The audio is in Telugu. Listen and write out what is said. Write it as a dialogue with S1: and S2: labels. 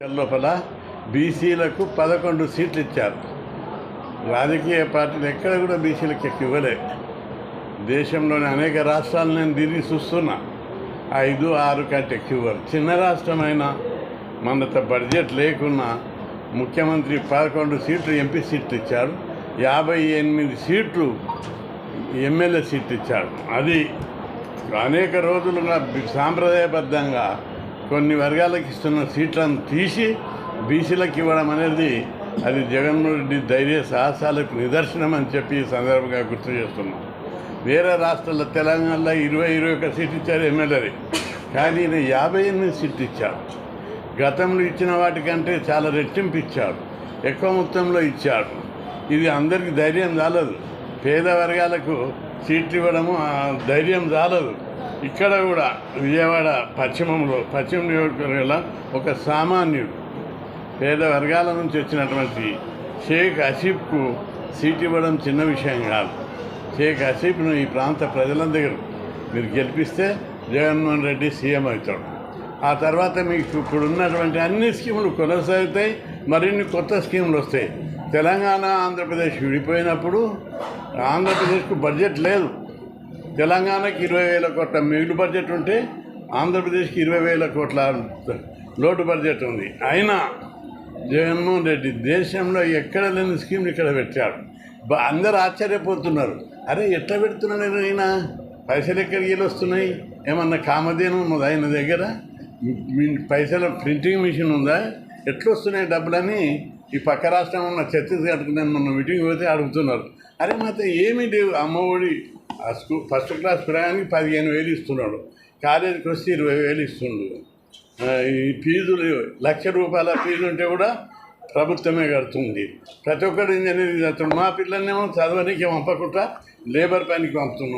S1: లోపల బీసీలకు పదకొండు సీట్లు ఇచ్చారు. రాజకీయ పార్టీలు ఎక్కడ కూడా బీసీలకు ఎక్కువ ఇవ్వలే. దేశంలోని అనేక రాష్ట్రాలు నేను తిరిగి చూస్తున్నా. ఐదు ఆరు కంటే ఎక్కువ చిన్న రాష్ట్రమైన మనంత బడ్జెట్ లేకున్నా ముఖ్యమంత్రి పదకొండు సీట్లు ఎంపీ సీట్లు ఇచ్చాడు యాభై ఎనిమిది సీట్లు ఎమ్మెల్యే సీట్లు ఇచ్చాడు అది అనేక రోజులుగా సాంప్రదాయబద్ధంగా కొన్ని వర్గాలకు ఇస్తున్న సీట్లను తీసి బీసీలకు ఇవ్వడం అనేది అది జగన్మోహన్ రెడ్డి ధైర్య సాహసాలకు నిదర్శనం అని చెప్పి ఈ సందర్భంగా గుర్తు చేస్తున్నాం. వేరే రాష్ట్రాల్లో తెలంగాణలో ఇరవై ఇరవై ఒక సీట్ ఇచ్చారు ఎమ్మెల్యేది కానీ ఈయన యాభై ఎనిమిది సీట్లు ఇచ్చాడు. గతంలో ఇచ్చిన వాటికంటే చాలా రెట్టింపు ఇచ్చాడు. ఎక్కువ మొత్తంలో ఇచ్చాడు. ఇది అందరికీ ధైర్యం చాలదు పేద వర్గాలకు సీట్లు ఇవ్వడము ధైర్యం చాలదు ఇక్కడ కూడా విజయవాడ పశ్చిమంలో పశ్చిమ నియోజకవర్గంలో ఒక సామాన్యుడు పేద వర్గాల నుంచి వచ్చినటువంటి షేక్ అసీఫ్కు సీట్ ఇవ్వడం చిన్న విషయం కాదు. షేక్ అసీఫ్ను ఈ ప్రాంత ప్రజలందరూ మీరు గెలిపిస్తే జగన్మోహన్ రెడ్డి సీఎం అవుతాడు. ఆ తర్వాత మీకు ఇప్పుడు ఉన్నటువంటి అన్ని స్కీములు కొనసాగుతాయి మరిన్ని కొత్త స్కీములు వస్తాయి. తెలంగాణ ఆంధ్రప్రదేశ్ విడిపోయినప్పుడు ఆంధ్రప్రదేశ్కు బడ్జెట్ లేదు. తెలంగాణకి ఇరవై వేల కోట్ల మిగులు బడ్జెట్ ఉంటే ఆంధ్రప్రదేశ్కి ఇరవై వేల కోట్ల లోటు బడ్జెట్ ఉంది. అయినా జగన్మోహన్ రెడ్డి దేశంలో ఎక్కడ లేని స్కీమ్ ఇక్కడ పెట్టాడు. అందరు అందరూ ఆశ్చర్యపోతున్నారు. అరే ఎట్లా పెడుతున్నాడు ఆయన పైసలు ఎక్కడికి వస్తున్నాయి ఏమన్నా కామధేనం ఉన్నదా ఆయన దగ్గర? మీ- పైసల ప్రింటింగ్ మిషన్ ఉందా? ఎట్లా వస్తున్నాయి డబ్బులని ఈ పక్క రాష్ట్రం ఉన్న ఛత్తీస్గఢ్కి నేను మొన్న మీటింగ్ పోతే అడుగుతున్నారు. అరే మాతో ఏమి లేవు. అమ్మఒడి ఆ స్కూల్ ఫస్ట్ క్లాస్ ప్రయాణానికి పదిహేను వేలు ఇస్తున్నాడు. కాలేజీకి వస్తే ఇరవై వేలు ఇస్తుండు. ఈ ఫీజులు లక్ష రూపాయల ఫీజు ఉంటే కూడా ప్రభుత్వమే కడుతుంది. ప్రతి ఒక్కరు ఇంజనీరింగ్ చదువుతున్నాడు మా పిల్లల్నేమో చదవడానికి పంపకుండా లేబర్ పనికి పంపుతున్నాం